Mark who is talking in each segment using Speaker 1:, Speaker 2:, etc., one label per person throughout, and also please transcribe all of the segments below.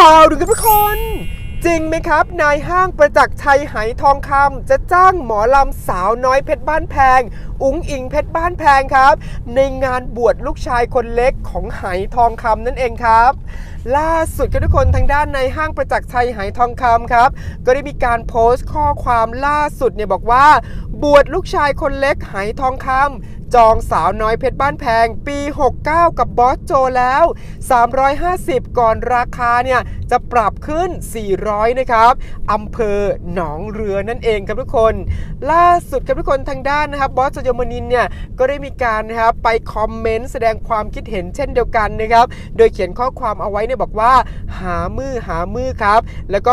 Speaker 1: ข่าวดูกันทุกคน จริงไหมครับ นายห้างประจักษ์ชัยไหทองคำจะจ้างหมอลำสาวน้อยเพชรบ้านแพง อุ๋งอิงเพชรบ้านแพงครับ ในงานบวชลูกชายคนเล็กของไหทองคำนั่นเองครับ ล่าสุดกันทุกคนทางด้านในห้างประจักษ์ชัยไหทองคำครับ ก็ได้มีการโพสต์ข้อความล่าสุดเนี่ยบอกว่า บวชลูกชายคนเล็กไหทองคำ จองสาวน้อยเพชรบ้านแพงปี 69 กับบอสโจแล้ว 350 ก่อนราคาเนี่ยจะปรับขึ้น 400 นะครับอำเภอหนองเรือนั่นเองครับทุกคน ล่าสุดครับทุกคนทางด้านนะครับบอสโจมนินเนี่ยก็ได้มีการนะครับไปคอมเมนต์แสดงความคิดเห็นเช่นเดียวกันนะครับ โดยเขียนข้อความเอาไว้เนี่ยบอกว่า หามือหามือครับ แล้วก็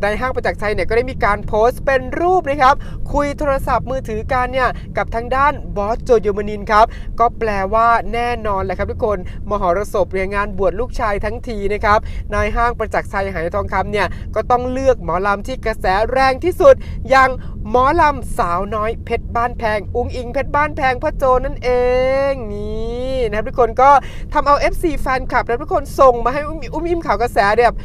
Speaker 1: ในห้างประจักษ์ชัยเนี่ยก็ได้มีการโพสต์เป็นรูปนะครับ คุยโทรศัพท์มือถือกันเนี่ยกับทางด้านบอสโจยมนินครับก็แปลว่าแน่นอนแหละครับทุกคน มหรสพเรียนงานบวชลูกชายทั้งทีนะครับนายห้างประจักษ์ชัยหายทองคำเนี่ยก็ต้องเลือกหมอลำที่กระแสแรงที่สุด อย่างหมอลำสาวน้อยเพชรบ้านแพง อุงอิงเพชรบ้านแพงพ่อโจนั่นเองนี่นะครับทุกคนก็ทำเอา FC แฟนคลับนะทุกคนส่งมาให้อุ้มอุ้มอิมข่าวกระแสแบบ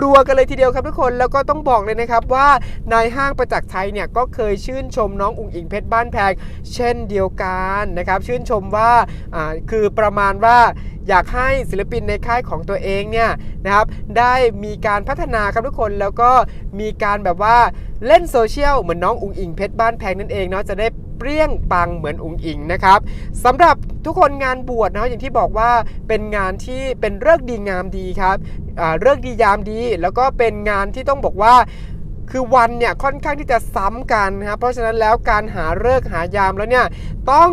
Speaker 1: รัวๆกันเลยทีเดียวครับทุกคนแล้วก็ต้องบอกเลยนะครับว่านายห้างประจักษ์ชัยเนี่ยก็เคยชื่นชมน้องอุงอิงเพชรบ้านแพง เช่นเดียวกันนะครับ ชื่นชมว่าคือประมาณว่าอยากให้ศิลปินในค่ายของตัวเองเนี่ยนะครับได้มีการพัฒนาครับทุกคนแล้วก็มีการแบบว่าเล่นโซเชียลเหมือนน้องอุงอิงเพชรบ้านแพงนั่นเองเนาะจะได้เปรี้ยงปังเหมือนอุงอิงนะครับสำหรับทุกคนงานบวชนะอย่างที่บอกว่าเป็นงานที่เป็นเลิกษ์ดีงามดีครับเลิกษ์ดียามดี แล้วก็เป็นงานที่ต้องบอกว่า คือวันเนี่ยค่อนข้างที่จะซ้ำกันนะครับเพราะฉะนั้นแล้วการหาเลิกหายามแล้วเนี่ยต้อง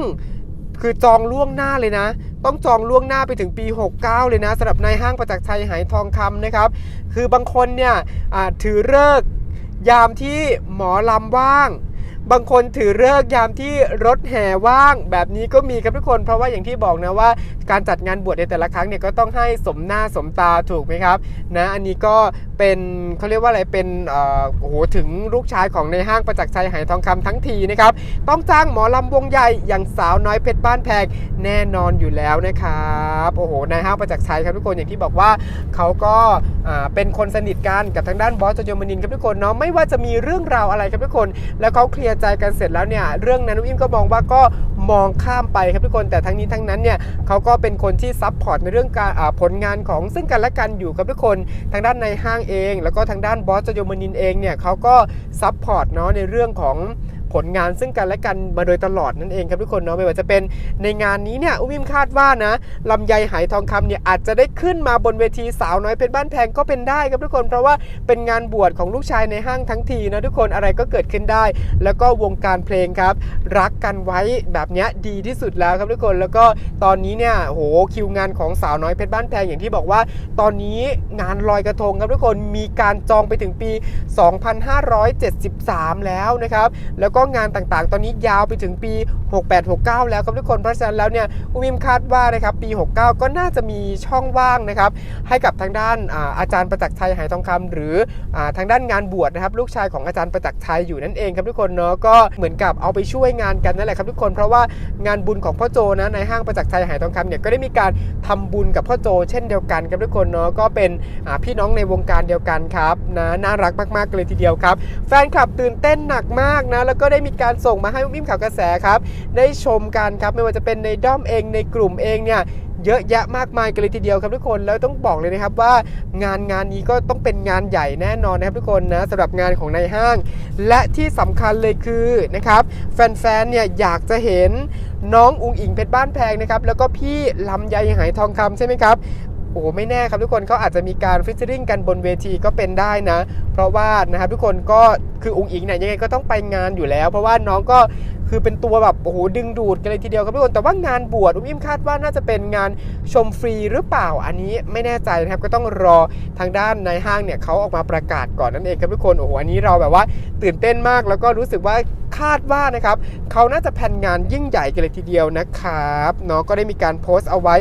Speaker 1: คือจองล่วงหน้าเลยนะ ต้องจองล่วงหน้าไปถึงปี 69 เลยนะสำหรับนายห้างประจักษ์ชัยหายทองคำนะครับ คือบางคนเนี่ยถือเลิกยามที่หมอลำว่าง บางคนถือเลิกยามที่รถแห่ว่างแบบนี้ก็มีครับทุกคน เพราะว่าอย่างที่บอกนะว่า การจัดงานบวชในแต่ละครั้งเนี่ยก็ต้องให้สมหน้าสมตาถูกไหมครับนะอันนี้ก็เป็นเขาเรียกว่าอะไรเป็นเอ่อโอ้โหถึงลูกชายของในห้างประจักษ์ชัยหายทองคำทั้งทีนะครับต้องจ้างหมอลำวงใหญ่อย่างสาวน้อยเพชรบ้านแพงแน่นอนอยู่แล้วนะครับโอ้โหในห้างประจักษ์ชัยครับทุกคนอย่างที่บอกว่าเขาก็าเป็นคนสนิทกันกับทางด้านบอสจโยมนินครับทุกคนเนาะไม่ว่าจะมีเรื่องราวอะไรครับทุกคน แล้วเขาเคลียร์ใจกันเสร็จแล้วเนี่ยเรื่องนั้นอุ้มอิมก็มองว่าก็มองข้ามไปครับทุกคนแต่ทั้งนี้ทั้งนั้นเนี่ยเขาก็เป็นคนที่ซับพอร์ตในเรื่องการผลงานของซึ่งกันและกันอยู่ครับทุกคนทางด้านในห้างเอง แล้วก็ทางด้านบอสจโยมนินเองเนี่ยเขาก็ซับพอร์ตเนาะในเรื่องของ ผลงานซึ่งกันและกันมาโดยตลอดนั่นเองครับทุกคนเนาะไม่ว่าจะเป็นในงานนี้เนี่ยอุ้มิมคาดว่านะลำไยไหทองคำเนี่ยอาจจะได้ขึ้นมาบนเวทีสาวน้อยเพชรบ้านแพงก็เป็นได้ครับทุกคน เพราะว่าเป็นงานบวชของลูกชายในห้างทั้งทีนะทุกคนอะไรก็เกิดขึ้นได้ แล้วก็วงการเพลงครับ รักกันไว้แบบเนี้ยดีที่สุดแล้วครับทุกคนแล้วก็ตอนนี้เนี่ยโหคิวงานของสาวน้อยเพชรบ้านแพงอย่างที่บอกว่า ตอนนี้งานลอยกระทงครับทุกคนมีการจองไปถึงปี 2573 แล้วนะครับแล้วก็็งานต่างๆ ตอนนี้ยาวไปถึงปี 6869 แล้วครับทุกคนเพราะฉะนั้นแล้วเนี่ยอุมิมคาดว่านะครับปี 69 ก็น่าจะมีช่องว่างนะครับให้กับทางด้านอาอาจารย์ประจักษ์ชัยหายทองคำหรืออทางด้านงานบวชนะครับลูกชายของอาจารย์ประจักษ์ชัยอยู่นั่นเองครับทุกคนเนาะก็เหมือนกับเอาไปช่วยงานกันนั่นแหละครับทุกคนเพราะว่างานบุญของพ่อโจนะในห้างประจักษ์ชัยหายทองคำเนี่ยก็ได้มีการทำบุญกับพ่อโจ เช่นเดียวกันครับทุกคนเนาะก็เป็นพี่น้องในวงการเดียวกันครับนะน่ารักมากๆเลยทีเดียวครับ แฟนคลับตื่นเต้นหนักมากนะแล้วก็ได้มีการส่งมาให้อุ้มอิ่มข่าวกระแสครับได้ชมกันครับไม่ว่าจะเป็นในด้อมเองในกลุ่มเองเนี่ยเยอะแยะมากมายกันเลยทีเดียวครับทุกคนแล้วต้องบอกเลยนะครับว่างานงานนี้ก็ต้องเป็นงานใหญ่แน่นอนนะครับทุกคนนะสำหรับงานของในห้าง และที่สำคัญเลยคือนะครับแฟนๆเนี่ยอยากจะเห็นน้องอุงอิงเพชรบ้านแพงนะครับแล้วก็พี่ลำไยหายทองคำใช่ไหมครับโอ้ไม่แน่ครับทุกคนเขาอาจจะมีการฟิชเชอริงกันบนเวทีก็เป็นได้นะ เพราะว่านะครับทุกคนก็คืออุงอิงเนี่ยยังไงก็ต้องไปงานอยู่แล้ว เพราะว่าน้องก็ คือเป็นตัวแบบโอ้โหดึงดูดกันเลยทีเดียวครับทุกคนแต่ว่างานบวชอุ้มอิ่มคาดว่าน่าจะเป็นงานชมฟรีหรือเปล่าอันนี้ไม่แน่ใจนะครับก็ต้องรอทางด้านในห้างเนี่ยเขาออกมาประกาศก่อนนั่นเองครับทุกคนโอ้โหอันนี้เราแบบว่าตื่นเต้นมากแล้วก็รู้สึกว่าคาดว่านะครับเขาน่าจะแผนงานยิ่งใหญ่กันเลยทีเดียวนะครับเนาะก็ได้มีการโพสต์เอาไว้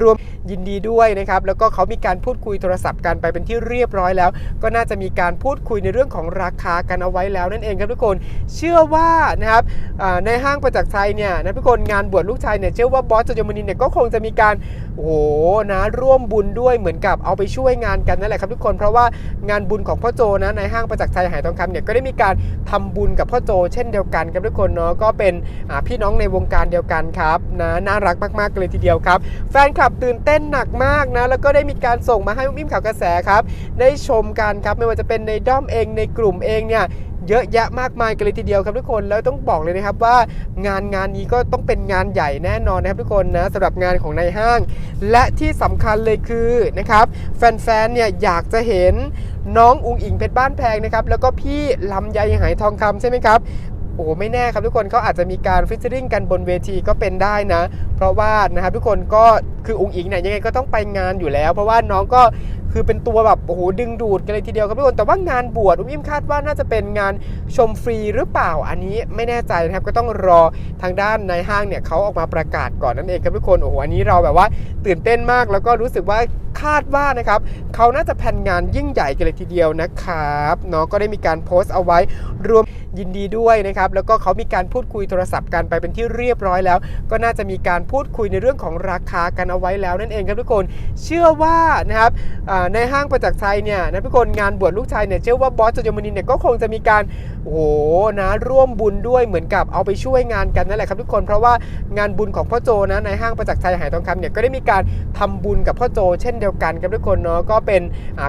Speaker 1: รวมยินดีด้วยนะครับแล้วก็เขามีการพูดคุยโทรศัพท์กันไปเป็นที่เรียบร้อยแล้ว ก็น่าจะมีการพูดคุยในเรื่องของราคากันเอาไว้แล้วนั่นเองครับทุกคน เชื่อว่านะครับในห้างประจักษ์ชัยเนี่ยนะทุกคนงานบวชลูกชายเนี่ยเชื่อว่าบอสโจยมนินเนี่ยก็คงจะมีการโอ้โหนะร่วมบุญด้วยเหมือนกับเอาไปช่วยงานกันนั่นแหละครับทุกคนเพราะว่างานบุญของพ่อโจนะในห้างประจักษ์ชัยหายทองคำเนี่ยก็ได้มีการทำบุญกับพ่อโจ เช่นเดียวกันครับทุกคนเนาะก็เป็นพี่น้องในวงการเดียวกันครับนะน่ารักมากๆเลยทีเดียวครับ แฟนคลับตื่นเต้นหนักมากนะแล้วก็ได้มีการส่งมาให้มิมข่าวกระแสครับได้ชมกันครับไม่ว่าจะเป็นในด้อมเองในกลุ่มเองเนี่ยเยอะแยะมากมายกันเลยทีเดียวครับทุกคนแล้วต้องบอกเลยนะครับว่างานงานนี้ก็ต้องเป็นงานใหญ่แน่นอนนะครับทุกคนนะสำหรับงานของในห้าง และที่สำคัญเลยคือนะครับแฟนๆเนี่ยอยากจะเห็นน้องอุงอิงเพชรบ้านแพงนะครับแล้วก็พี่ลำไยหายทองคำใช่ไหมครับโอ้ไม่แน่ครับทุกคนเขาอาจจะมีการฟิชเชอริงกันบนเวทีก็เป็นได้นะเพราะว่านะครับทุกคนก็คืออุงอิงเนี่ยยังไงก็ต้องไปงานอยู่แล้ว เพราะว่าน้องก็คือเป็นตัวแบบโอ้โหดึงดูดกันเลยทีเดียวครับทุกคนแต่ว่างานบวชอุ้มอิ่มคาดว่าน่าจะเป็นงานชมฟรีหรือเปล่าอันนี้ไม่แน่ใจนะครับก็ต้องรอทางด้านในห้างเนี่ยเขาออกมาประกาศก่อนนั่นเองครับทุกคนโอ้โหอันนี้เราแบบว่าตื่นเต้นมากแล้วก็รู้สึกว่าคาดว่านะครับเขาน่าจะแผนงานยิ่งใหญ่กันเลยทีเดียวนะครับเนาะก็ได้มีการโพสต์เอาไว้รวมยินดีด้วยนะครับแล้วก็เขามีการพูดคุยโทรศัพท์กันไปเป็นที่เรียบร้อยแล้ว ก็น่าจะมีการพูดคุยในเรื่องของราคากันเอาไว้แล้วนั่นเองครับทุกคนเชื่อว่านะครับในห้างประจักษ์ชัยเนี่ยนะทุกคนงานบวชลูกชายเนี่ยเชื่อว่าบอสโจยมนินเนี่ยก็คงจะมีการโอ้โหนะร่วมบุญด้วยเหมือนกับเอาไปช่วยงานกันนั่นแหละครับทุกคนเพราะว่างานบุญของพ่อโจนะในห้างประจักษ์ชัยหายทองคำเนี่ยก็ได้มีการทำบุญกับพ่อโจ เช่นเดียวกันครับทุกคนเนาะก็เป็น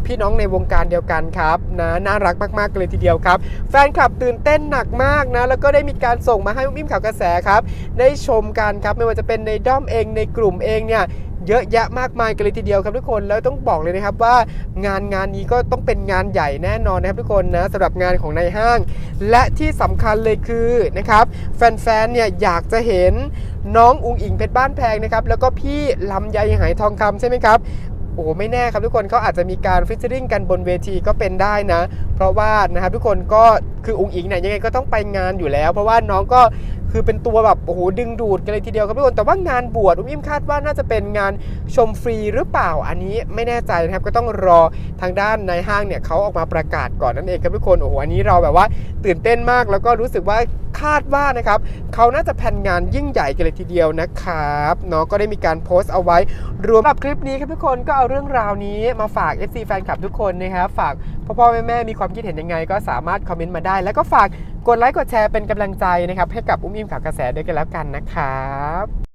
Speaker 1: พี่น้องในวงการเดียวกันครับนะน่ารักมากๆเลยทีเดียวครับ แฟนคลับตื่นเต้นหนักมากนะแล้วก็ได้มีการส่งมาให้มิมข่าวกระแสครับได้ชมกันครับไม่ว่าจะเป็นในด้อมเองในกลุ่มเองเนี่ยเยอะแยะมากมายกันเลยทีเดียวครับทุกคนแล้วต้องบอกเลยนะครับว่างานงานนี้ก็ต้องเป็นงานใหญ่แน่นอนนะครับทุกคนนะสำหรับงานของในห้าง และที่สำคัญเลยคือนะครับแฟนๆเนี่ยอยากจะเห็นน้องอุงอิงเพชรบ้านแพงนะครับแล้วก็พี่ลำไยหายทองคำใช่ไหมครับโอ้ไม่แน่ครับทุกคนเขาอาจจะมีการฟิชเชอริงกันบนเวทีก็เป็นได้นะ เพราะว่านะครับทุกคนก็คืออุงอิงเนี่ยยังไงก็ต้องไปงานอยู่แล้ว เพราะว่าน้องก็ คือเป็นตัวแบบโอ้โหดึงดูดกันเลยทีเดียวครับทุกคนแต่ว่างานบวชอุ้มอิ่มคาดว่าน่าจะเป็นงานชมฟรีหรือเปล่าอันนี้ไม่แน่ใจนะครับก็ต้องรอทางด้านในห้างเนี่ยเขาออกมาประกาศก่อนนั่นเองครับทุกคนโอ้โหอันนี้เราแบบว่าตื่นเต้นมากแล้วก็รู้สึกว่าคาดว่านะครับเขาน่าจะแผนงานยิ่งใหญ่กันเลยทีเดียวนะครับเนาะก็ได้มีการโพสต์เอาไว้ รวมกับคลิปนี้ครับทุกคนก็เอาเรื่องราวนี้มาฝาก FC แฟนคลับทุกคนนะครับฝากพ่อพ่อแม่แม่มีความคิดเห็นยังไง ก็สามารถคอมเมนต์มาได้ แล้วก็ฝากกดไลค์กดแชร์เป็นกำลังใจนะครับให้กับอุ้มอิ่มข่าวกระแสด้วยกันแล้วกันนะครับ